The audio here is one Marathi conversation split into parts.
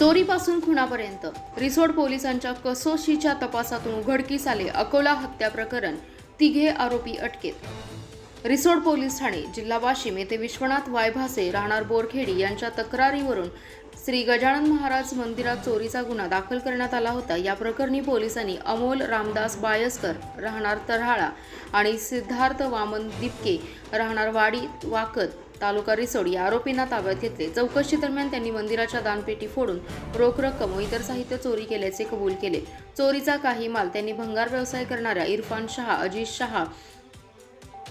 चोरीपासून खुनापर्यंत रिसोड पोलिसांच्या कसोशीच्या तपासातून उघडकीस आले अकोला हत्या प्रकरण. तिघे आरोपी अटकेत. रिसोड पोलीस ठाणे जिल्हा वाशिम येथे विश्वनाथ वायभासे राहणार बोरखेडी यांच्या तक्रारीवरून श्री गजानन महाराज मंदिरात चोरीचा गुन्हा दाखल करण्यात आला होता. या प्रकरणी पोलिसांनी अमोल रामदास बायस्कर राहणार तरहाळा आणि सिद्धार्थ वामन दिपके राहणार वाडी वाकद तालुका रिसोड या आरोपींना ताब्यात घेतले. चौकशी दरम्यान त्यांनी मंदिराच्या दानपेटी फोडून रोख रक्कम व इतर साहित्य चोरी केल्याचे कबूल केले. चोरीचा काही माल त्यांनी भंगार व्यवसाय करणाऱ्या इरफान शहा अजिज शहा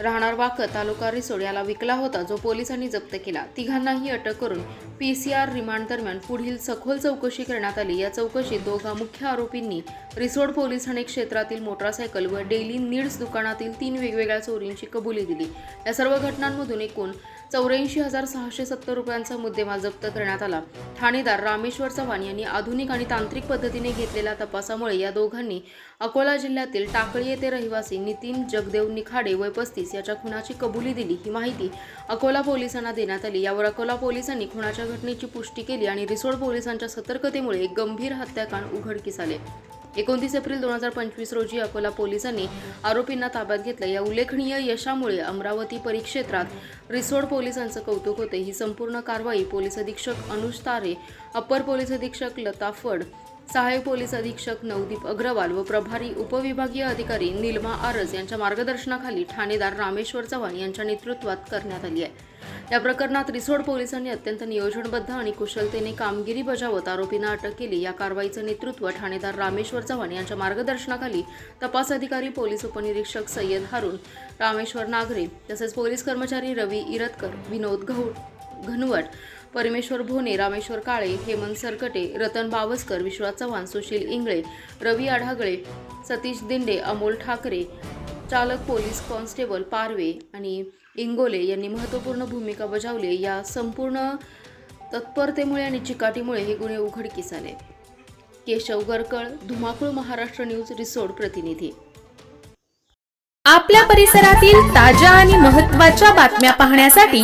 राहणार वाकत तालुका रिसोड याला विकला होता जो पोलिसांनी जप्त केला. तिघांनाही अटक करून पी सी आर रिमांड दरम्यान पुढील सखोल चौकशी करण्यात आली. या चौकशीत दोघा मुख्य आरोपींनी रिसोड पोलीस ठाणे क्षेत्रातील मोटारसायकल व डेली नीड्स दुकानातील तीन वेगवेगळ्या चोरींची कबुली दिली. या सर्व घटनांमधून एकूण चौऱ्याऐंशी हजार सहाशे सत्तर रुपयांचा मुद्देमाल जप्त करण्यात आला. ठाणेदार रामेश्वर चव्हाण यांनी आधुनिक आणि तांत्रिक पद्धतीने घेतलेल्या तपासामुळे या दोघांनी अकोला जिल्ह्यातील टाकळी येथे रहिवासी नितीन जगदेव निखाडे वय पस्तीस पोलीस याच्या खुनाची कबुली दिली. ही माहिती अकोला पोलिसांना देण्यात आली. यावर अकोला पोलिसांनी खुनाच्या घटनेची पुष्टी केली आणि रिसोड पोलिसांच्या सतर्कतेमुळे एक गंभीर हत्याकांड उघडकीस आले. एकोणतीस एप्रिल दोन हजार पंचवीस रोजी अकोला पोलिसांनी आरोपींना ताब्यात घेतलं. या उल्लेखनीय यशामुळे अमरावती परिक्षेत्रात रिसोड पोलिसांचं कौतुक होते. ही संपूर्ण कारवाई पोलीस अधीक्षक अनुज तारे अप्पर पोलीस अधीक्षक लता फड सहाय्यक पोलीस अधीक्षक नवदीप अग्रवाल व प्रभारी उपविभागीय अधिकारी निलमा आरज यांच्या मार्गदर्शनाखाली ठाणेदार रामेश्वर चव्हाण यांच्या नेतृत्वात करण्यात आली आहे. या प्रकरणात रिसोड पोलिसांनी अत्यंत नियोजनबद्ध आणि कुशलतेने कामगिरी बजावत आरोपींना अटक केली. या कारवाईचं नेतृत्व ठाणेदार रामेश्वर चव्हाण यांच्या मार्गदर्शनाखाली तपास अधिकारी पोलीस उपनिरीक्षक सय्यद हारून रामेश्वर नागरे तसेच पोलीस कर्मचारी रवी इरतकर विनोद घौ घनवट परमेश्वर भोने रामेश्वर काळे हेमंत सरकटे रतन बावस्कर विश्वास चव्हाण सुशील इंगळे रवी आढागळे सतीश दिंडे अमोल ठाकरे चालक पोलीस कॉन्स्टेबल पारवे आणि इंगोले यांनी महत्त्वपूर्ण भूमिका बजावली. या संपूर्ण तत्परतेमुळे आणि चिकाटीमुळे हे गुन्हे उघडकीस आले. केशव गरकळ धुमाकूळ महाराष्ट्र न्यूज रिसोड प्रतिनिधी. आपल्या परिसरातील ताज्या आणि महत्त्वाच्या बातम्या पाहण्यासाठी